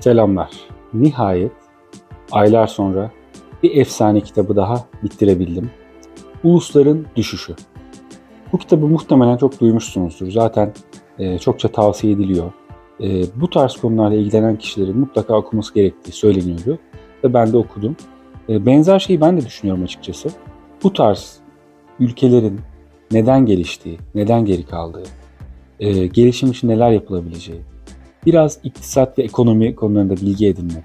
Selamlar. Nihayet aylar sonra bir efsane kitabı daha bitirebildim. Ulusların Düşüşü. Bu kitabı muhtemelen çok duymuşsunuzdur. Zaten e, çokça tavsiye ediliyor. E, bu tarz konularla ilgilenen kişilerin mutlaka okuması gerektiği söyleniyordu. Ve ben de okudum. E, benzer şeyi ben de düşünüyorum açıkçası. Bu tarz ülkelerin neden geliştiği, neden geri kaldığı, e, gelişim için neler yapılabileceği, biraz iktisat ve ekonomi konularında bilgi edinmek,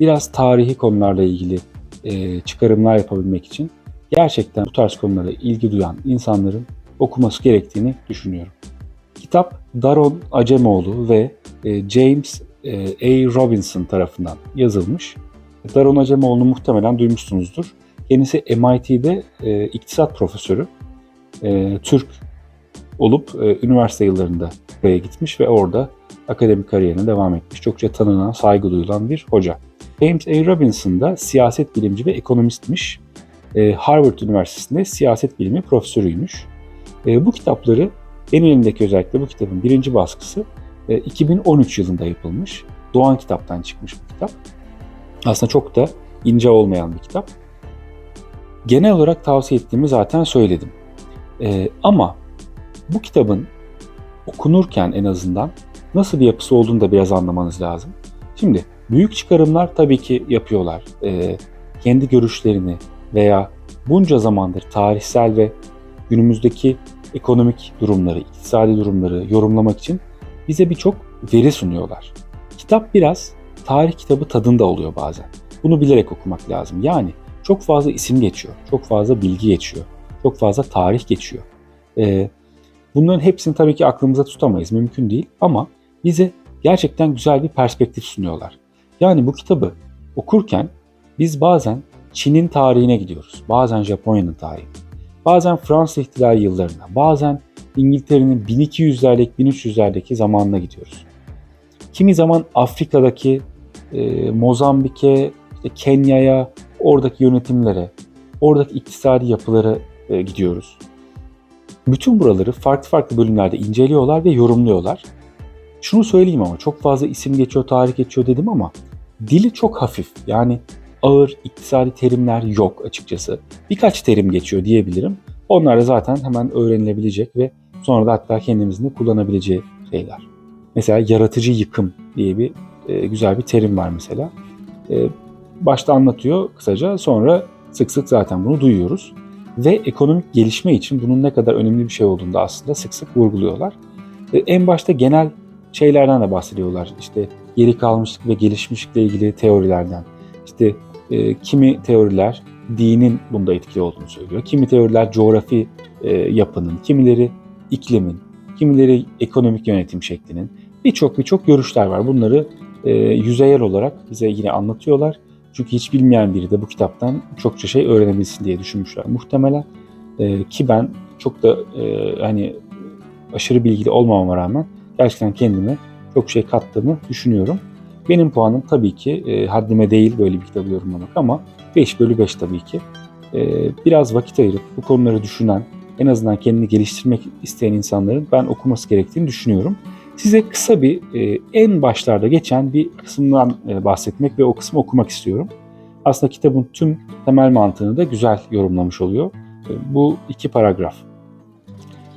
biraz tarihi konularla ilgili e, çıkarımlar yapabilmek için gerçekten bu tarz konulara ilgi duyan insanların okuması gerektiğini düşünüyorum. Kitap Daron Acemoğlu ve e, James e, A. Robinson tarafından yazılmış. Daron Acemoğlu'nu muhtemelen duymuşsunuzdur. Kendisi MIT'de e, iktisat profesörü. E, Türk olup e, üniversite yıllarında buraya gitmiş ve orada akademik kariyerine devam etmiş. Çokça tanınan, saygı duyulan bir hoca. James A. Robinson da siyaset bilimci ve ekonomistmiş. E, Harvard Üniversitesi'nde siyaset bilimi profesörüymüş. E, bu kitapları, en elimdeki özellikle bu kitabın birinci baskısı e, 2013 yılında yapılmış. Doğan kitaptan çıkmış bu kitap. Aslında çok da ince olmayan bir kitap. Genel olarak tavsiye ettiğimi zaten söyledim. E, ama bu kitabın okunurken en azından nasıl bir yapısı olduğunu da biraz anlamanız lazım. Şimdi büyük çıkarımlar tabii ki yapıyorlar. E, kendi görüşlerini veya bunca zamandır tarihsel ve günümüzdeki ekonomik durumları, iktisadi durumları yorumlamak için bize birçok veri sunuyorlar. Kitap biraz tarih kitabı tadında oluyor bazen. Bunu bilerek okumak lazım. Yani çok fazla isim geçiyor, çok fazla bilgi geçiyor, çok fazla tarih geçiyor. Ee, bunların hepsini tabii ki aklımıza tutamayız, mümkün değil ama bize gerçekten güzel bir perspektif sunuyorlar. Yani bu kitabı okurken biz bazen Çin'in tarihine gidiyoruz, bazen Japonya'nın tarihine, bazen Fransız ihtilali yıllarına, bazen İngiltere'nin 1200'lerdeki, 1300'lerdeki zamanına gidiyoruz. Kimi zaman Afrika'daki e, Mozambik'e, işte Kenya'ya, oradaki yönetimlere, oradaki iktisadi yapılara e, gidiyoruz. Bütün buraları farklı farklı bölümlerde inceliyorlar ve yorumluyorlar. Şunu söyleyeyim ama çok fazla isim geçiyor, tarih geçiyor dedim ama dili çok hafif. Yani ağır iktisadi terimler yok açıkçası. Birkaç terim geçiyor diyebilirim. Onlar da zaten hemen öğrenilebilecek ve sonra da hatta kendimizin de kullanabileceği şeyler. Mesela yaratıcı yıkım diye bir e, güzel bir terim var mesela. E, başta anlatıyor kısaca sonra sık sık zaten bunu duyuyoruz. Ve ekonomik gelişme için bunun ne kadar önemli bir şey olduğunu da aslında sık sık vurguluyorlar. E, en başta genel şeylerden de bahsediyorlar. İşte geri kalmışlık ve gelişmişlikle ilgili teorilerden. İşte e, kimi teoriler dinin bunda etkili olduğunu söylüyor. Kimi teoriler coğrafi e, yapının, kimileri iklimin, kimileri ekonomik yönetim şeklinin. Birçok birçok görüşler var. Bunları e, yüzeyel olarak bize yine anlatıyorlar. Çünkü hiç bilmeyen biri de bu kitaptan çokça şey öğrenebilsin diye düşünmüşler muhtemelen. E, ki ben çok da e, hani aşırı bilgili olmamama rağmen gerçekten kendime çok şey kattığımı düşünüyorum. Benim puanım tabii ki e, haddime değil böyle bir kitabı yorumlamak ama 5 bölü 5 tabii ki. E, biraz vakit ayırıp bu konuları düşünen, en azından kendini geliştirmek isteyen insanların ben okuması gerektiğini düşünüyorum. Size kısa bir e, en başlarda geçen bir kısımdan e, bahsetmek ve o kısmı okumak istiyorum. Aslında kitabın tüm temel mantığını da güzel yorumlamış oluyor. E, bu iki paragraf.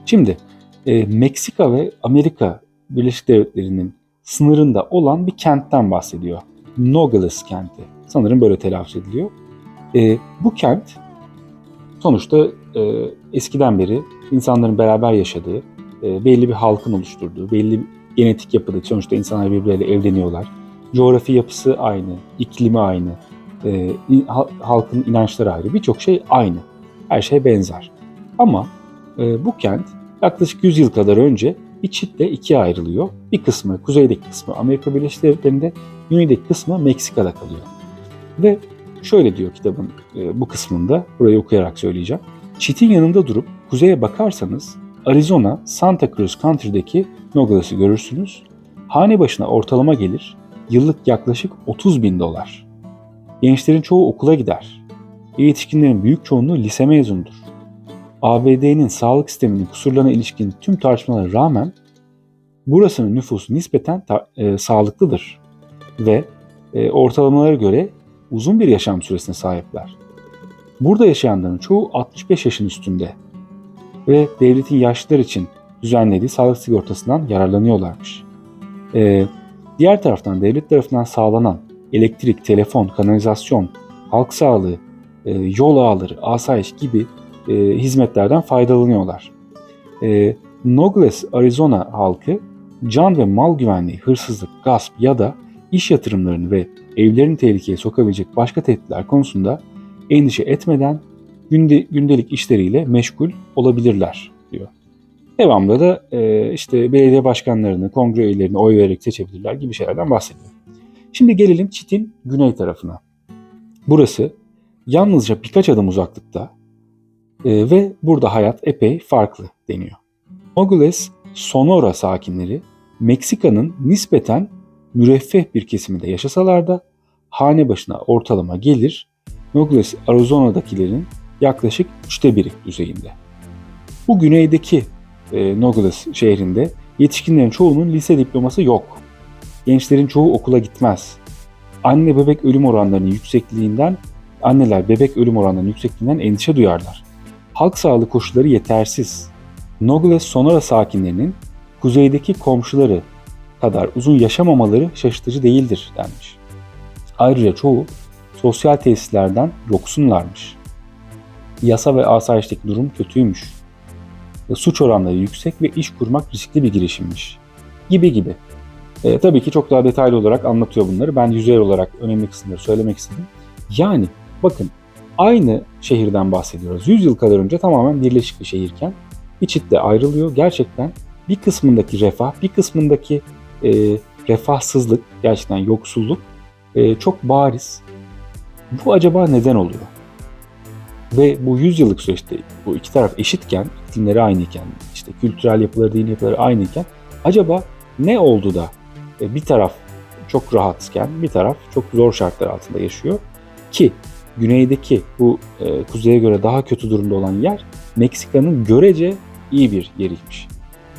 Şimdi e, Meksika ve Amerika Birleşik Devletleri'nin sınırında olan bir kentten bahsediyor. Nogales kenti. Sanırım böyle telaffuz ediliyor. E, bu kent sonuçta e, eskiden beri insanların beraber yaşadığı, e, belli bir halkın oluşturduğu, belli bir genetik yapıda sonuçta insanlar birbirleriyle evleniyorlar. Coğrafi yapısı aynı, iklimi aynı, e, halkın inançları ayrı, birçok şey aynı. Her şey benzer. Ama e, bu kent yaklaşık 100 yıl kadar önce bir çitle ikiye ayrılıyor. Bir kısmı kuzeydeki kısmı Amerika Birleşik Devletleri'nde, güneydeki kısmı Meksika'da kalıyor. Ve şöyle diyor kitabın e, bu kısmında, burayı okuyarak söyleyeceğim. Çitin yanında durup kuzeye bakarsanız Arizona, Santa Cruz Country'deki Nogles'ı görürsünüz. Hane başına ortalama gelir, yıllık yaklaşık 30 bin dolar. Gençlerin çoğu okula gider. Yetişkinlerin büyük çoğunluğu lise mezunudur. ABD'nin sağlık sisteminin kusurlarına ilişkin tüm tartışmalara rağmen burasının nüfusu nispeten e, sağlıklıdır. ve e, ortalamalara göre uzun bir yaşam süresine sahipler. Burada yaşayanların çoğu 65 yaşın üstünde ve devletin yaşlılar için düzenlediği sağlık sigortasından yararlanıyorlarmış. Ee, diğer taraftan devlet tarafından sağlanan elektrik, telefon, kanalizasyon, halk sağlığı, e, yol ağları, asayiş gibi e, hizmetlerden faydalanıyorlar. E, Nogales, Arizona halkı can ve mal güvenliği, hırsızlık, gasp ya da iş yatırımlarını ve evlerini tehlikeye sokabilecek başka tehditler konusunda endişe etmeden günde, gündelik işleriyle meşgul olabilirler diyor. Devamlı da e, işte belediye başkanlarını, kongre üyelerini oy vererek seçebilirler gibi şeylerden bahsediyor. Şimdi gelelim çitin güney tarafına. Burası yalnızca birkaç adım uzaklıkta e, ve burada hayat epey farklı deniyor. Nogales, Sonora sakinleri Meksika'nın nispeten müreffeh bir kesiminde yaşasalar da hane başına ortalama gelir Nogales, Arizona'dakilerin yaklaşık üçte biri düzeyinde. Bu güneydeki e, Nogales şehrinde yetişkinlerin çoğunun lise diploması yok. Gençlerin çoğu okula gitmez. Anne bebek ölüm oranlarının yüksekliğinden, anneler bebek ölüm oranlarının yüksekliğinden endişe duyarlar. Halk sağlığı koşulları yetersiz. Nogales Sonora sakinlerinin kuzeydeki komşuları kadar uzun yaşamamaları şaşırtıcı değildir denmiş. Ayrıca çoğu sosyal tesislerden yoksunlarmış. Yasa ve asayişteki durum kötüymüş. Ve suç oranları yüksek ve iş kurmak riskli bir girişimmiş. Gibi gibi. E, tabii ki çok daha detaylı olarak anlatıyor bunları. Ben yüzey olarak önemli kısımları söylemek istedim. Yani bakın aynı şehirden bahsediyoruz. 100 yıl kadar önce tamamen birleşik bir şehirken İçit de ayrılıyor. Gerçekten bir kısmındaki refah, bir kısmındaki e, refahsızlık, gerçekten yoksulluk e, çok bariz. Bu acaba neden oluyor? Ve bu 100 yıllık süreçte bu iki taraf eşitken, iklimleri aynıyken, işte kültürel yapıları, din yapıları aynıyken acaba ne oldu da e, bir taraf çok rahatken bir taraf çok zor şartlar altında yaşıyor ki güneydeki bu e, kuzeye göre daha kötü durumda olan yer Meksika'nın görece iyi bir yeriymiş.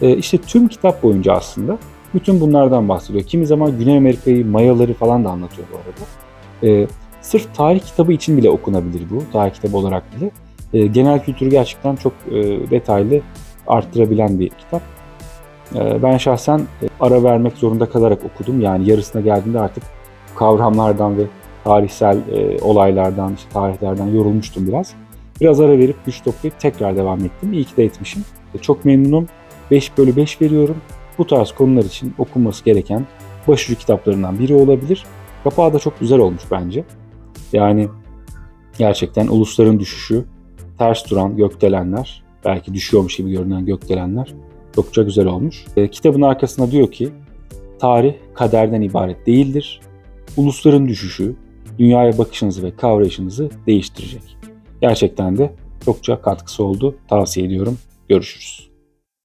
E, işte tüm kitap boyunca aslında bütün bunlardan bahsediyor. Kimi zaman Güney Amerika'yı, Mayaları falan da anlatıyor bu arada. E, sırf tarih kitabı için bile okunabilir bu. Tarih kitabı olarak bile. E, genel kültürü gerçekten çok e, detaylı arttırabilen bir kitap. E, ben şahsen e, ara vermek zorunda kalarak okudum. Yani yarısına geldiğinde artık kavramlardan ve tarihsel e, olaylardan, işte tarihlerden yorulmuştum biraz. Biraz ara verip güç toplayıp tekrar devam ettim. İyi ki de etmişim. E, çok memnunum. 5 bölü 5 veriyorum. Bu tarz konular için okunması gereken başucu kitaplarından biri olabilir. Kapağı da çok güzel olmuş bence. Yani gerçekten ulusların düşüşü, ters duran gökdelenler, belki düşüyormuş gibi görünen gökdelenler çokça güzel olmuş. E, kitabın arkasında diyor ki, tarih kaderden ibaret değildir. Ulusların düşüşü, dünyaya bakışınızı ve kavrayışınızı değiştirecek. Gerçekten de çokça katkısı oldu. Tavsiye ediyorum. Görüşürüz.